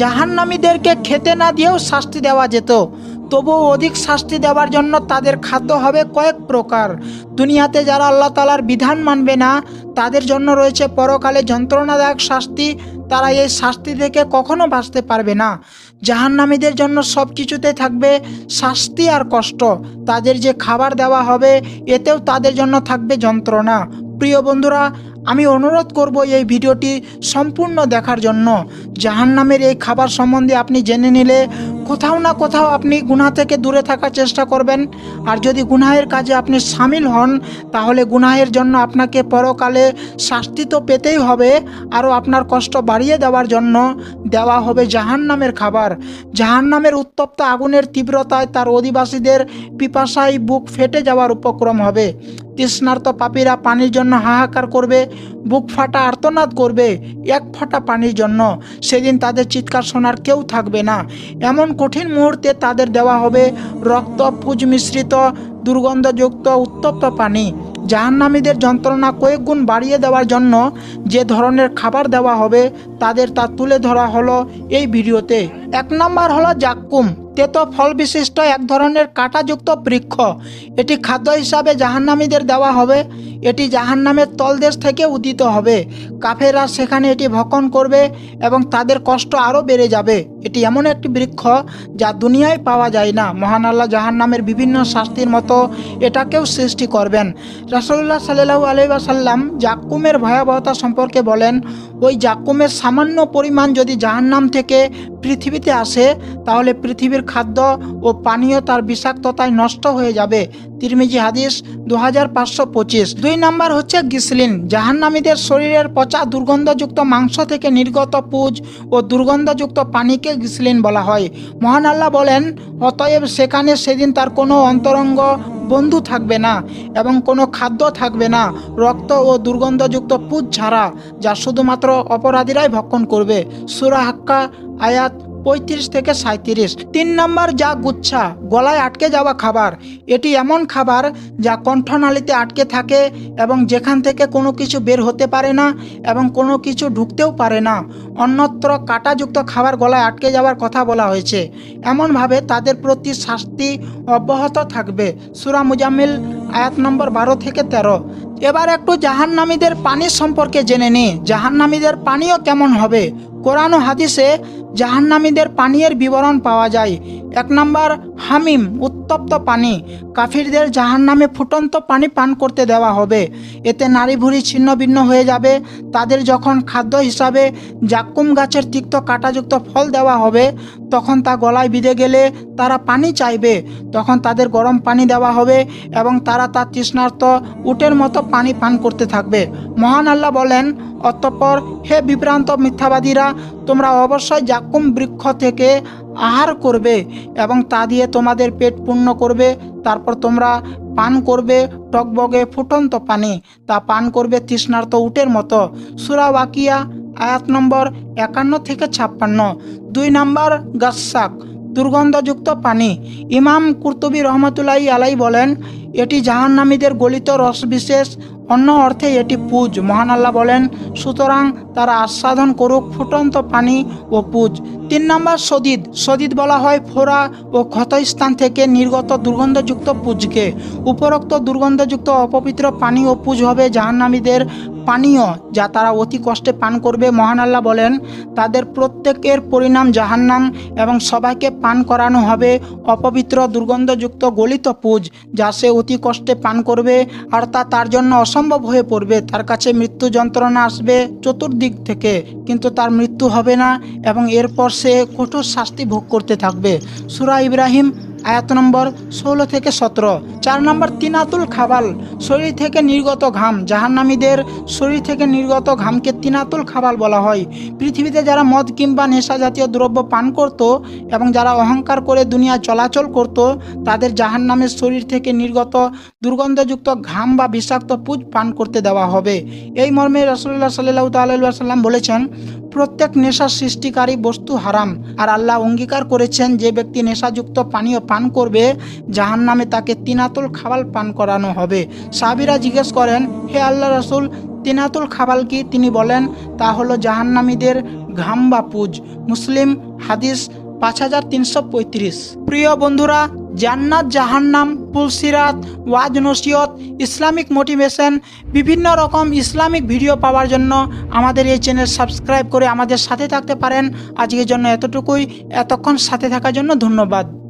জাহান্নামীদেরকে খেতে না দিয়েও শাস্তি দেওয়া যেত। তবুও অধিক শাস্তি দেওয়ার জন্য তাদের খাদ্য হবে কয়েক প্রকার। দুনিয়াতে যারা আল্লাহ তালার বিধান মানবে না, তাদের জন্য রয়েছে পরকালে যন্ত্রণাদায়ক শাস্তি। তারা এই শাস্তি থেকে কখনো বাঁচতে পারবে না। জাহান্নামীদের জন্য সব কিছুতে থাকবে শাস্তি আর কষ্ট। তাদের যে খাবার দেওয়া হবে, এতেও তাদের জন্য থাকবে যন্ত্রণা। প্রিয় বন্ধুরা আমি অনুরোধ করব এই ভিডিওটি সম্পূর্ণ দেখার জন্য। জাহান্নামের এই খাবার সম্বন্ধে আপনি জেনে নিলে কোথাও না কোথাও আপনি গুনাহ থেকে দূরে থাকার চেষ্টা করবেন। আর যদি গুনাহের কাজে আপনি সামিল হন, তাহলে গুনাহের জন্য আপনাকে পরকালে শাস্তি তো পেতেই হবে, আরও আপনার কষ্ট বাড়িয়ে দেওয়ার জন্য দেওয়া হবে জাহান্নামের খাবার। জাহান্নামের উত্তপ্ত আগুনের তীব্রতায় তার অধিবাসীদের পিপাসায় বুক ফেটে যাওয়ার উপক্রম হবে। তৃষ্ণার্ত পাপীরা পানির জন্য হাহাকার করবে বুক ফাটা আর্তনাদ করবে, এক ফোঁটা পানির জন্য। সেদিন তাদের চিৎকার শোনার কেউ থাকবে না। এমন কঠিন মুহূর্তে তাদের দেওয়া হবে রক্ত, পুজ মিশ্রিত, দুর্গন্ধযুক্ত, উত্তপ্ত পানি। জাহান্নামীদের যন্ত্রণা কয়েক গুণ বাড়িয়ে দেওয়ার জন্য যে ধরনের খাবার দেওয়া হবে, তাদের তা তুলে ধরা হলো এই ভিডিওতে। এক নম্বর হলো জাক্কুম। তেতো ফল বিশিষ্ট এক ধরনের কাঁটাযুক্ত বৃক্ষ। এটি খাদ্য হিসাবে জাহান্নামীদের দেওয়া হবে। এটি জাহান্নামের তলদেশ থেকে উদিত হবে। কাফেরা সেখানে এটি ভক্ষণ করবে এবং তাদের কষ্ট আরও বেড়ে যাবে। এটি এমন একটি বৃক্ষ যা দুনিয়ায় পাওয়া যায় না। মহান আল্লাহ জাহান্নামের বিভিন্ন শাস্তির মতো এটাকেও সৃষ্টি করবেন। রাসুল্লাহ সাল্লাহু আলহিবাসাল্লাম জাকুমের ভয়াবহতা সম্পর্কে বলেন ওই জাক্কুমের সামান্য পরিমাণ যদি জাহান্নাম থেকে পৃথিবীতে আসে, তাহলে পৃথিবীর খাদ্য ও পানীয় তার বিষাক্ততায় নষ্ট হয়ে যাবে। তিরমিজি হাদিস দু হাজার পাঁচশো পঁচিশ। দুই নাম্বার হচ্ছে গিসলিন। জাহান্নামীদের শরীরের পচা দুর্গন্ধযুক্ত মাংস থেকে নির্গত পুজ ও দুর্গন্ধযুক্ত পানিকে গিসলিন বলা হয়। মহান আল্লাহ বলেন, অতএব সেখানে সেদিন তার কোনো অন্তরঙ্গ বন্ধু থাকবে না এবং কোনো খাদ্য থাকবে না। রক্ত ও দুর্গন্ধযুক্ত পুজ ছাড়া, যা শুধুমাত্র অপরাধীরাই ভক্ষণ করবে। সুরাহাক্কা আয়াত পঁয়ত্রিশ থেকে সাঁত্রিশ তিন নম্বর, যা গুচ্ছা, গলায় আটকে যাওয়া খাবার। এটি এমন খাবার যা কণ্ঠনালীতে আটকে থাকে এবং যেখান থেকে কোনো কিছু বের হতে পারে না এবং কোনো কিছু ঢুকতেও পারে না। অন্যত্র কাঁটাযুক্ত খাবার গলায় আটকে যাওয়ার কথা বলা হয়েছে। এমনভাবে তাদের প্রতি শাস্তি অব্যাহত থাকবে। সুরা মুজাম্মিল, আয়াত নম্বর বারো থেকে তেরো। এবার একটু জাহান্নামীদের পানি সম্পর্কে জেনে নিই। জাহান্নামীদের পানীয় কেমন হবে? কোরআন হাদিসে জাহান্নামীদের পানীয়ের বিবরণ পাওয়া যায়। এক নম্বর, হামিম, উত্তপ্ত পানি। কাফিরদের জাহান্নামে ফুটন্ত পানি পান করতে দেওয়া হবে। এতে নারী ভুড়ি ছিন্ন ভিন্ন হয়ে যাবে। তাদের যখন খাদ্য হিসাবে জাক্কুম গাছের তিক্ত কাঁটাযুক্ত ফল দেওয়া হবে, তখন তা গলায় বিঁধে গেলে তারা পানি চাইবে। তখন তাদের গরম পানি দেওয়া হবে এবং তারা তার তৃষ্ণার্ত উটের মতো পানি পান করতে থাকবে। মহান আল্লাহ বলেন, অতঃপর হে বিভ্রান্ত মিথ্যাবাদীরা, তোমরা অবশ্যই জাক্কুম বৃক্ষ থেকে আহার করবে এবং তা দিয়ে তোমাদের পেট পূর্ণ করবে। তারপর তোমরা পান করবে টকবগে ফুটন্ত পানি। তা পান করবে তৃষ্ণার্ত উটের মতো। সুরা ওয়াকিয়া, আয়াত নম্বর একান্ন থেকে ছাপ্পান্ন। দুই নম্বর গাসাক দুর্গন্ধযুক্ত পানি। ইমাম কুর্তুবি রহমতুল্লাহি আলাই বলেন, এটি জাহান্নামীদের গলিত রস বিশেষ, অন্য অর্থে এটি পুজ। মহান আল্লাহ বলেন, সুতরাং তারা আস্বাদন করুক ফুটন্ত পানি ও পুজ। তিন নম্বর সদিদ। সদিদ বলা হয় ফোড়া ও ক্ষতস্থান থেকে নির্গত দুর্গন্ধযুক্ত পুজকে। উপরোক্ত দুর্গন্ধযুক্ত অপবিত্র পানি ও পুজ হবে জাহান্নামীদের পানীয়, যা তারা অতি কষ্টে পান করবে, মহান আল্লাহ বলেন। তাদের প্রত্যেকের পরিণাম জাহান্নাম এবং সবাইকে পান করানো হবে অপবিত্র দুর্গন্ধযুক্ত গলিত পুজ, যা সে অতি কষ্টে পান করবে আর তা তার জন্য অসম্ভব হয়ে পড়বে। তার কাছে মৃত্যু যন্ত্রণা আসবে চতুর্দিক থেকে, কিন্তু তার মৃত্যু হবে না এবং এরপর সে কঠোর শাস্তি ভোগ করতে থাকবে। সুরা ইব্রাহিম, আয়াত নম্বর ষোলো থেকে সতেরো। চার নম্বর তিনাতুল খাবাল, শরীর থেকে নির্গত ঘাম। জাহান্নামীদের শরীর থেকে নির্গত ঘামকে তিনাতুল খাবাল বলা হয়। পৃথিবীতে যারা মদ কিংবা নেশা জাতীয় দ্রব্য পান করত এবং যারা অহংকার করে দুনিয়া চলাচল করত, তাদের জাহান্নামের শরীর থেকে নির্গত দুর্গন্ধযুক্ত ঘাম বা বিষাক্ত পুজ পান করতে দেওয়া হবে। এই মর্মে রসুল্লাহ সাল্লাহ তাল্লাহ সাল্লাম বলেছেন প্রত্যেক নেশা সৃষ্টিকারী বস্তু হারাম। আর আল্লাহ অঙ্গীকার করেছেন, যে ব্যক্তি নেশাযুক্ত পানীয় পান করবে জাহান নামে তাকে তিনাতুল খাবাল পান করানো হবে। সাবিরা জিজ্ঞেস করেন, হে আল্লাহ রসুল, তিনাতুল খাবাল কি? তিনি বলেন, তা হলো জাহান্নামীদের ঘাম বা পুজ। মুসলিম হাদিস পাঁচ হাজার তিনশো পঁয়ত্রিশ। প্রিয় বন্ধুরা জান্নাত, জাহান্নাম পুলসিরাত ওয়াজ নসিয়ত ইসলামিক মোটিভেশন, বিভিন্ন রকম ইসলামিক ভিডিও পাওয়ার জন্য আমাদের এই চ্যানেল সাবস্ক্রাইব করে আমাদের সাথে থাকতে পারেন। আজকের জন্য এতটুকুই। এতক্ষণ সাথে থাকার জন্য ধন্যবাদ।